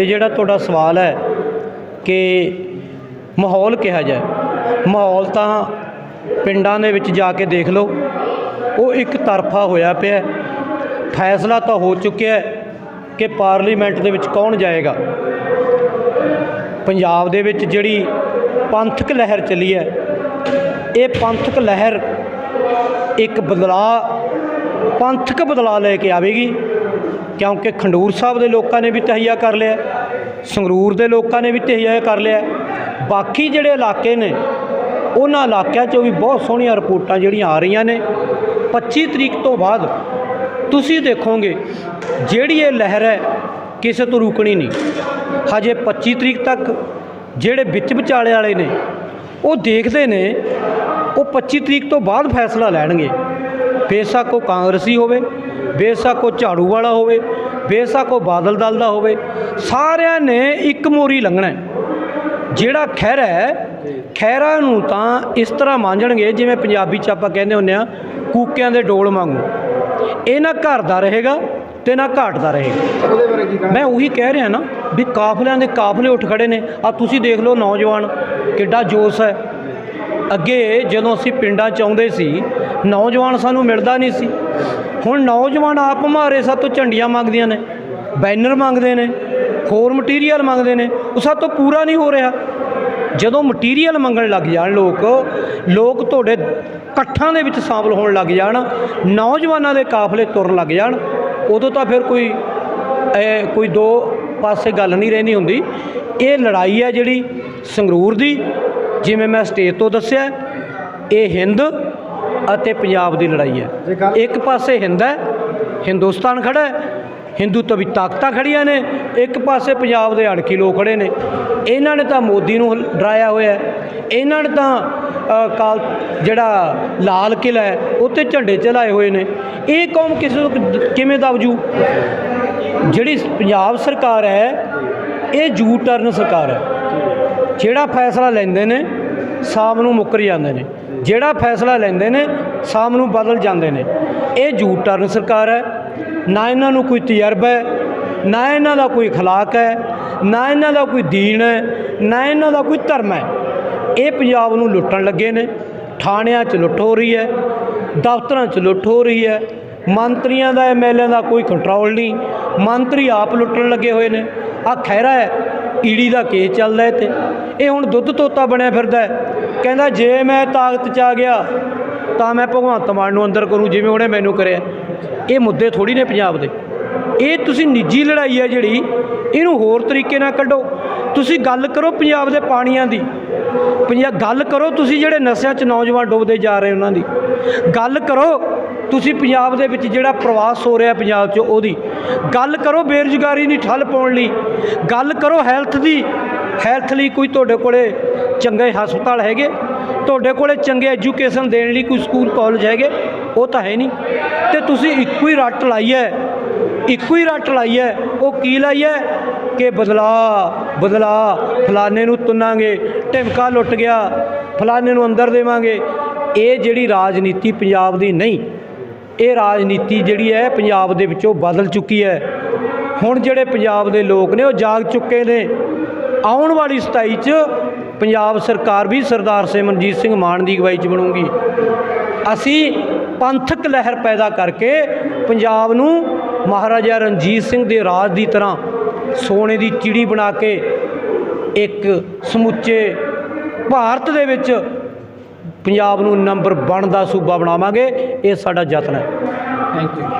ਤੇ ਜਿਹੜਾ ਤੁਹਾਡਾ ਸਵਾਲ ਹੈ ਕਿ ਮਾਹੌਲ ਕਿਹਾ ਜਾਏ, ਮਾਹੌਲ ਤਾਂ ਪਿੰਡਾਂ ਦੇ ਵਿੱਚ ਜਾ ਕੇ ਦੇਖ ਲਓ, ਉਹ ਇੱਕ ਤਰਫਾ ਹੋਇਆ ਪਿਆ ਫੈਸਲਾ ਤਾਂ ਹੋ ਚੁੱਕਿਆ ਕਿ ਪਾਰਲੀਮੈਂਟ ਦੇ ਵਿੱਚ ਕੌਣ ਜਾਏਗਾ। ਪੰਜਾਬ ਦੇ ਵਿੱਚ ਜਿਹੜੀ ਪੰਥਕ ਲਹਿਰ ਚੱਲੀ ਹੈ, ਇਹ ਪੰਥਕ ਲਹਿਰ ਇੱਕ ਬਦਲਾਅ, ਪੰਥਕ ਬਦਲਾਅ ਲੈ ਕੇ ਆਵੇਗੀ। ਕਿਉਂਕਿ ਖੰਡੂਰ ਸਾਹਿਬ ਦੇ ਲੋਕਾਂ ਨੇ ਵੀ ਤਹਈਆ ਕਰ ਲਿਆ, ਸੰਗਰੂਰ ਦੇ ਲੋਕਾਂ ਨੇ ਵੀ ਤਹਈਆ ਕਰ ਲਿਆ। ਬਾਕੀ ਜਿਹੜੇ ਇਲਾਕੇ ਨੇ, ਉਹਨਾਂ ਇਲਾਕਿਆਂ 'ਚੋਂ ਵੀ ਬਹੁਤ ਸੋਹਣੀਆਂ ਰਿਪੋਰਟਾਂ ਜਿਹੜੀਆਂ ਆ ਰਹੀਆਂ ਨੇ। 25 ਤਰੀਕ ਤੋਂ ਬਾਅਦ ਤੁਸੀਂ ਦੇਖੋਗੇ, ਜਿਹੜੀ ਇਹ ਲਹਿਰ ਹੈ, ਕਿਸੇ ਤੋਂ ਰੁਕਣੀ ਨਹੀਂ। ਹਜੇ 25 ਤਰੀਕ ਤੱਕ ਜਿਹੜੇ ਵਿੱਚ ਵਿਚਾਲੇ ਵਾਲੇ ਨੇ, ਉਹ ਦੇਖਦੇ ਨੇ, ਉਹ 25 ਤਰੀਕ ਤੋਂ ਬਾਅਦ ਫੈਸਲਾ ਲੈਣਗੇ। ਬੇਸ਼ੱਕ ਉਹ ਕਾਂਗਰਸੀ ਹੋਵੇ ਬੇਸ਼ੱਕ ਉਹ ਝਾੜੂ ਵਾਲਾ ਹੋਵੇ ਬੇਸ਼ੱਕ ਉਹ ਬਾਦਲ ਦਲ ਦਾ ਹੋਵੇ ਸਾਰਿਆਂ ਨੇ ਇੱਕ ਮੋਰੀ ਲੰਘਣਾ। ਜਿਹੜਾ ਖਹਿਰਾ ਹੈ ਖਹਿਰਾ ਨੂੰ ਤਾਂ ਇਸ ਤਰ੍ਹਾਂ ਮਾਂਜਣਗੇ ਜਿਵੇਂ ਪੰਜਾਬੀ ਚ ਆਪਾਂ ਕਹਿੰਦੇ ਹੁੰਦੇ ਆ ਕੂਕਿਆਂ ਦੇ ਡੋਲ ਵਾਂਗੂ। ਇਹ ਨਾ ਘਰ ਦਾ ਰਹੇਗਾ ਤੇ ਨਾ ਘਾਟ ਦਾ ਰਹੇਗਾ। ਮੈਂ ਉਹੀ ਕਹਿ ਰਿਹਾ ਨਾ ਵੀ ਕਾਫਲਿਆਂ ਦੇ ਕਾਫਲੇ ਉੱਠ ਖੜੇ ਨੇ। ਆ ਤੁਸੀਂ ਦੇਖ ਲਓ ਨੌਜਵਾਨ ਕਿੱਡਾ ਜੋਸ਼ ਹੈ। ਅੱਗੇ ਜਦੋਂ ਅਸੀਂ ਪਿੰਡਾਂ ਚ ਆਉਂਦੇ ਸੀ ਨੌਜਵਾਨ ਸਾਨੂੰ ਮਿਲਦਾ ਨਹੀਂ ਸੀ। ਹੁਣ ਨੌਜਵਾਨ ਆਪ ਮਾਰੇ ਸਾਤੋਂ ਝੰਡੀਆਂ ਮੰਗਦੀਆਂ ਨੇ, ਬੈਨਰ ਮੰਗਦੇ ਨੇ, ਹੋਰ ਮਟੀਰੀਅਲ ਮੰਗਦੇ ਨੇ, ਉਹ ਸਾਤੋਂ ਪੂਰਾ ਨਹੀਂ ਹੋ ਰਿਹਾ। ਜਦੋਂ ਮਟੀਰੀਅਲ ਮੰਗਣ ਲੱਗ ਜਾਣ ਲੋਕ ਲੋਕ ਤੁਹਾਡੇ ਇਕੱਠਾਂ ਦੇ ਵਿੱਚ ਸ਼ਾਮਲ ਹੋਣ ਲੱਗ ਜਾਣ, ਨੌਜਵਾਨਾਂ ਦੇ ਕਾਫਲੇ ਤੁਰਨ ਲੱਗ ਜਾਣ, ਉਦੋਂ ਤਾਂ ਫਿਰ ਕੋਈ ਕੋਈ ਦੋ ਪਾਸੇ ਗੱਲ ਨਹੀਂ ਰਹਿੰਦੀ ਹੁੰਦੀ। ਇਹ ਲੜਾਈ ਹੈ ਜਿਹੜੀ ਸੰਗਰੂਰ ਦੀ, ਜਿਵੇਂ ਮੈਂ ਸਟੇਜ ਤੋਂ ਦੱਸਿਆ, ਇਹ ਹਿੰਦ ਅਤੇ ਪੰਜਾਬ ਦੀ ਲੜਾਈ ਹੈ। ਇੱਕ ਪਾਸੇ ਹਿੰਦ ਹੈ ਹਿੰਦੁਸਤਾਨ ਖੜਾ ਹੈ ਹਿੰਦੂ ਤੋਂ ਵੀ ਤਾਕਤਾਂ ਖੜੀਆਂ ਨੇ ਇੱਕ ਪਾਸੇ ਪੰਜਾਬ ਦੇ ਅਣਖੀ ਲੋਕ ਖੜੇ ਨੇ। ਇਹਨਾਂ ਨੇ ਤਾਂ ਮੋਦੀ ਨੂੰ ਡਰਾਇਆ ਹੋਇਆ ਇਹਨਾਂ ਨੇ ਤਾਂ ਕਾਲ ਜਿਹੜਾ ਲਾਲ ਕਿਲ੍ਹਾ ਹੈ ਉੱਤੇ ਝੰਡੇ ਚਲਾਏ ਹੋਏ ਨੇ। ਇਹ ਕੌਮ ਕਿਸੇ ਕਿਵੇਂ ਦਬਜੂ? ਜਿਹੜੀ ਪੰਜਾਬ ਸਰਕਾਰ ਹੈ ਇਹ ਜੂ ਟਰਨ ਸਰਕਾਰ ਹੈ। ਜਿਹੜਾ ਫੈਸਲਾ ਲੈਂਦੇ ਨੇ ਸ਼ਾਮ ਨੂੰ ਮੁੱਕਰ ਜਾਂਦੇ ਨੇ। ਜਿਹੜਾ ਫੈਸਲਾ ਲੈਂਦੇ ਨੇ, ਸ਼ਾਮ ਨੂੰ ਬਦਲ ਜਾਂਦੇ ਨੇ। ਇਹ ਝੂਠ ਟਰਨ ਸਰਕਾਰ ਹੈ। ਨਾ ਇਹਨਾਂ ਨੂੰ ਕੋਈ ਤਜਰਬਾ ਹੈ, ਨਾ ਇਹਨਾਂ ਦਾ ਕੋਈ ਖਲਾਕ ਹੈ, ਨਾ ਇਹਨਾਂ ਦਾ ਕੋਈ ਦੀਨ ਹੈ, ਨਾ ਇਹਨਾਂ ਦਾ ਕੋਈ ਧਰਮ ਹੈ। ਇਹ ਪੰਜਾਬ ਨੂੰ ਲੁੱਟਣ ਲੱਗੇ ਨੇ। ਥਾਣਿਆਂ 'ਚ ਲੁੱਟ ਹੋ ਰਹੀ ਹੈ, ਦਫ਼ਤਰਾਂ 'ਚ ਲੁੱਟ ਹੋ ਰਹੀ ਹੈ। ਮੰਤਰੀਆਂ ਦਾ ਐਮਐਲਏ ਦਾ ਕੋਈ ਕੰਟਰੋਲ ਨਹੀਂ। ਮੰਤਰੀ ਆਪ ਲੁੱਟਣ ਲੱਗੇ ਹੋਏ ਨੇ। ਆ ਖੈਰਾ ਹੈ। ਈੜੀ ਦਾ ਕੇਸ ਚੱਲਦਾ ਇੱਥੇ। ਇਹ ਹੁਣ ਦੁੱਧ ਤੋਤਾ ਬਣਿਆ ਫਿਰਦਾ ਕਹਿੰਦਾ, ਜੇ ਮੈਂ ਤਾਕਤ 'ਚ ਆ ਗਿਆ, ਤਾਂ ਮੈਂ ਭਗਵੰਤ ਮਾਨ ਨੂੰ ਅੰਦਰ ਕਰੂੰ, ਜਿਵੇਂ ਉਹਨੇ ਮੈਨੂੰ ਕਰਿਆ। ਇਹ ਮੁੱਦੇ ਥੋੜੀ ਨੇ ਪੰਜਾਬ ਦੇ। ਇਹ ਤੁਸੀਂ ਨਿੱਜੀ ਲੜਾਈ ਹੈ ਜਿਹੜੀ, ਇਹਨੂੰ ਹੋਰ ਤਰੀਕੇ ਨਾਲ ਕੱਢੋ। ਤੁਸੀਂ ਗੱਲ ਕਰੋ ਪੰਜਾਬ ਦੇ ਪਾਣੀਆਂ ਦੀ। ਪੰਜਾਬ ਗੱਲ ਕਰੋ ਤੁਸੀਂ ਜਿਹੜੇ ਨਸ਼ਿਆਂ 'ਚ ਨੌਜਵਾਨ ਡੁੱਬਦੇ ਜਾ ਰਹੇ ਉਹਨਾਂ ਦੀ। ਗੱਲ ਕਰੋ ਤੁਸੀਂ ਪੰਜਾਬ ਦੇ ਵਿੱਚ ਜਿਹੜਾ ਪ੍ਰਵਾਸ ਹੋ ਰਿਹਾ ਪੰਜਾਬ 'ਚ ਉਹਦੀ, ਗੱਲ ਕਰੋ ਬੇਰੁਜ਼ਗਾਰੀ ਦੀ ਠੱਲ ਪਾਉਣ ਲਈ, ਗੱਲ ਕਰੋ ਹੈਲਥ ਦੀ ਹੈਲਥ ਲਈ ਕੋਈ ਤੁਹਾਡੇ ਕੋਲੇ ਚੰਗੇ ਹਸਪਤਾਲ ਹੈਗੇ, ਤੁਹਾਡੇ ਕੋਲੇ ਚੰਗੇ ਐਜੂਕੇਸ਼ਨ ਦੇਣ ਲਈ ਕੋਈ ਸਕੂਲ ਕਾਲਜ ਹੈਗੇ, ਉਹ ਤਾਂ ਹੈ ਨਹੀਂ। ਤੇ ਤੁਸੀਂ ਇੱਕੋ ਹੀ ਰੱਟ ਲਾਈ ਹੈ, ਇੱਕੋ ਹੀ ਰੱਟ ਲਾਈ ਹੈ, ਉਹ ਕੀ ਲਾਈ ਹੈ? ਕਿ ਬਦਲਾ ਬਦਲਾ, ਫਲਾਣੇ ਨੂੰ ਤੁੰਨਾਂਗੇ, ਢਿਮਕਾ ਲੁੱਟ ਗਿਆ, ਫਲਾਣੇ ਨੂੰ ਅੰਦਰ ਦੇਵਾਂਗੇ। ਇਹ ਜਿਹੜੀ ਰਾਜਨੀਤੀ ਪੰਜਾਬ ਦੀ ਨਹੀਂ ਇਹ ਰਾਜਨੀਤੀ ਜਿਹੜੀ ਹੈ ਪੰਜਾਬ ਦੇ ਵਿੱਚੋਂ ਬਦਲ ਚੁੱਕੀ ਹੈ। ਹੁਣ ਜਿਹੜੇ ਪੰਜਾਬ ਦੇ ਲੋਕ ਨੇ ਉਹ ਜਾਗ ਚੁੱਕੇ ਨੇ। ਆਉਣ ਵਾਲੀ 27 ਚ ਪੰਜਾਬ ਸਰਕਾਰ ਵੀ ਸਰਦਾਰ ਸਿਮਰਨਜੀਤ ਸਿੰਘ ਮਾਨ ਦੀ ਅਗਵਾਈ 'ਚ ਬਣੂਗੀ। ਅਸੀਂ ਪੰਥਕ ਲਹਿਰ ਪੈਦਾ ਕਰਕੇ ਪੰਜਾਬ ਨੂੰ ਮਹਾਰਾਜਾ ਰਣਜੀਤ ਸਿੰਘ ਦੇ ਰਾਜ ਦੀ ਤਰ੍ਹਾਂ ਸੋਨੇ ਦੀ ਚਿੜੀ ਬਣਾ ਕੇ ਇੱਕ ਸਮੁੱਚੇ ਭਾਰਤ ਦੇ ਵਿੱਚ ਪੰਜਾਬ ਨੂੰ ਨੰਬਰ 1 ਦਾ ਸੂਬਾ ਬਣਾਵਾਂਗੇ ਇਹ ਸਾਡਾ ਯਤਨ ਹੈ। Thank you